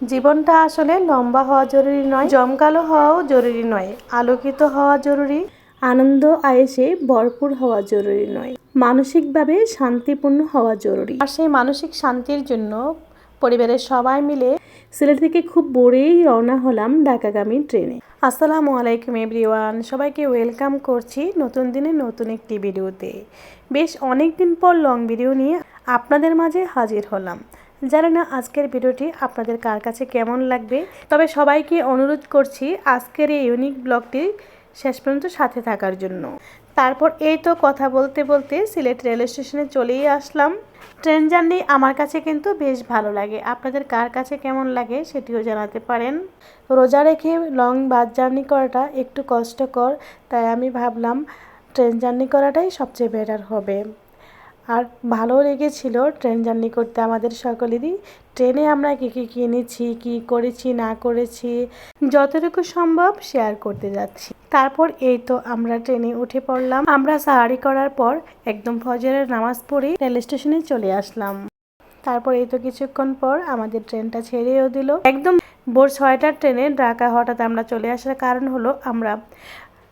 জীবনটা আসলে লম্বা হওয়া জরুরি নয় জমকালো হওয়াও জরুরি নয় আলোকিত হওয়া জরুরি আনন্দ আয়েসে ভরপুর হওয়া জরুরি নয় মানসিকভাবে শান্তিপূর্ণ হওয়া জরুরি। আর সেই মানসিক শান্তির জন্য পরিবারের সবাই মিলে সিলেট থেকে খুব ভোরেই রওনা হলাম ঢাকাগামী ট্রেনে। আসসালামু আলাইকুম এভরিওয়ান সবাইকে ওয়েলকাম করছি নতুন দিনে নতুন একটি ভিডিওতে। বেশ অনেক দিন পর লং ভিডিও নিয়ে আপনাদের মাঝে হাজির হলাম। জানি না আজকের ভিডিওটি আপনাদের কার কাছে কেমন লাগবে, তবে সবাইকে অনুরোধ করছি আজকের এই ইউনিক ব্লগটি শেষ পর্যন্ত সাথে থাকার জন্য। তারপর এই তো কথা বলতে বলতে সিলেট রেল স্টেশনে চলেই আসলাম। ট্রেন জার্নি আমার কাছে কিন্তু বেশ ভালো লাগে। আপনাদের কার কাছে কেমন লাগে সেটিও জানাতে পারেন। রোজা রেখে লং বাস জার্নি করাটা একটু কষ্টকর, তাই আমি ভাবলাম ট্রেন জার্নি করাটাই সবচেয়ে বেটার হবে। আর ভালো লেগেছিল ট্রেন জার্নি করতে আমাদের সকলেরই। ট্রেনে আমরা কী কী কিনেছি, কী করেছি, না করেছি, যতটুকু সম্ভব শেয়ার করতে যাচ্ছি। তারপর এই তো আমরা ট্রেনে উঠে পড়লাম। আমরা সাহারি করার পর একদম ফজরের নামাজ পড়ে রেল স্টেশনে চলে আসলাম। তারপর এই তো কিছুক্ষণ পর আমাদের ট্রেনটা ছেড়েও দিল। একদম ভোর ছয়টার ট্রেনে ঢাকা হঠাৎ আমরা চলে আসার কারণ হলো আমরা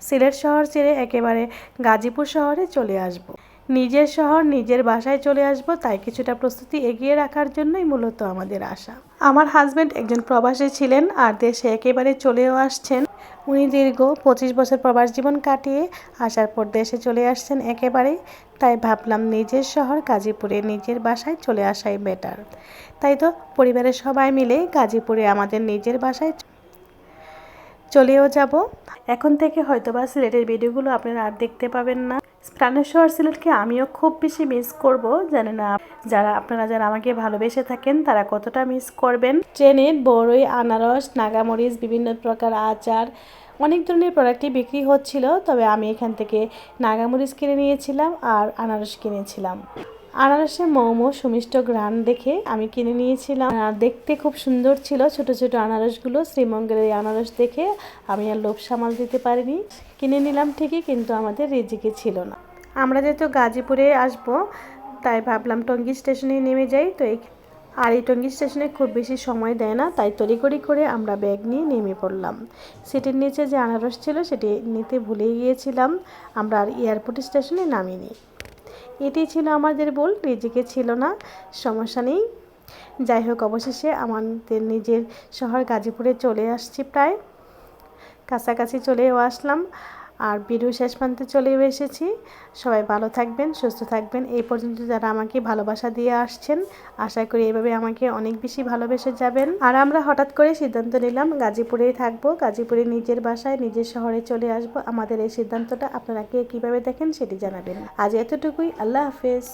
সিলেট শহর ছেড়ে একেবারে গাজীপুর শহরে চলে আসব। নিজের শহর, নিজের বাসায় চলে আসব, তাই কিছুটা প্রস্তুতি এগিয়ে রাখার জন্যই মূলত আমাদের আশা। আমার হাজব্যান্ড একজন প্রবাসী ছিলেন আর দেশে একেবারে চলেও আসছেন। উনি দীর্ঘ পঁচিশ বছর প্রবাস জীবন কাটিয়ে আসার পর দেশে চলে আসছেন একেবারে। তাই ভাবলাম নিজের শহর গাজীপুরে, নিজের বাসায় চলে আসাই বেটার তাই তো পরিবারের সবাই মিলে গাজীপুরে আমাদের নিজের বাসায় চলেও যাব। এখন থেকে হয়তো বা সিলেটের ভিডিওগুলো আপনারা আর দেখতে পাবেন না। প্রাণের শহর সিলেটকে আমিও খুব বেশি মিস করব, জানি না যারা, আপনারা যারা আমাকে ভালোবেসে থাকেন, তারা কতটা মিস করবেন। ট্রেনে বড়ই আনারস, নাগামরিচ, বিভিন্ন প্রকার আচার, অনেক ধরনের প্রোডাক্টই বিক্রি হচ্ছিল, তবে আমি এখান থেকে নাগামরিচ কিনে নিয়েছিলাম আর আনারস কিনেছিলাম। আনারসে মোমো সুমিষ্ট গ্রান দেখে আমি কিনে নিয়েছিলাম। দেখতে খুব সুন্দর ছিল ছোট ছোট আনারসগুলো, শ্রীমঙ্গলের এই আনারস দেখে আমি আর লোভ সামাল দিতে পারিনি। কিনে নিলাম ঠিকই, কিন্তু আমাদের রিজিকে ছিল না। আমরা যেহেতু গাজীপুরে আসব, তাই ভাবলাম টঙ্গী স্টেশনে নেমে যাই। তো এই আর এই টঙ্গী স্টেশনে খুব বেশি সময় দেয় না, তাই তড়িঘড়ি করে আমরা ব্যাগ নিয়ে নেমে পড়লাম। সিটির নিচে যে আনারস ছিল, সেটি নিতে ভুলে গিয়েছিলাম। আমরা আর এয়ারপোর্ট স্টেশনে নামিনি। এটি ছিল আমাদের বল রিজিকে ছিল না, সমস্যা নেই। যাই হোক, অবশেষে আমাদের নিজের শহর গাজীপুরে চলে আসছি প্রায়। কাছাকাছি চলেও আসলাম। আর ভিডিও শেষ প্রান্তে চলেও এসেছি। সবাই ভালো থাকবেন, সুস্থ থাকবেন। এই পর্যন্ত যারা আমাকে ভালোবাসা দিয়ে আসছেন, আশা করি এভাবে আমাকে অনেক বেশি ভালোবেসে যাবেন। আর আমরা হঠাৎ করে সিদ্ধান্ত নিলাম, গাজীপুরেই থাকব। গাজীপুরে নিজের বাসায়, নিজের শহরে চলে আসব। আমাদের এই সিদ্ধান্তটা আপনারা কে কীভাবে দেখেন সেটি জানাবেন। আজ এতটুকুই। আল্লাহ হাফেজ।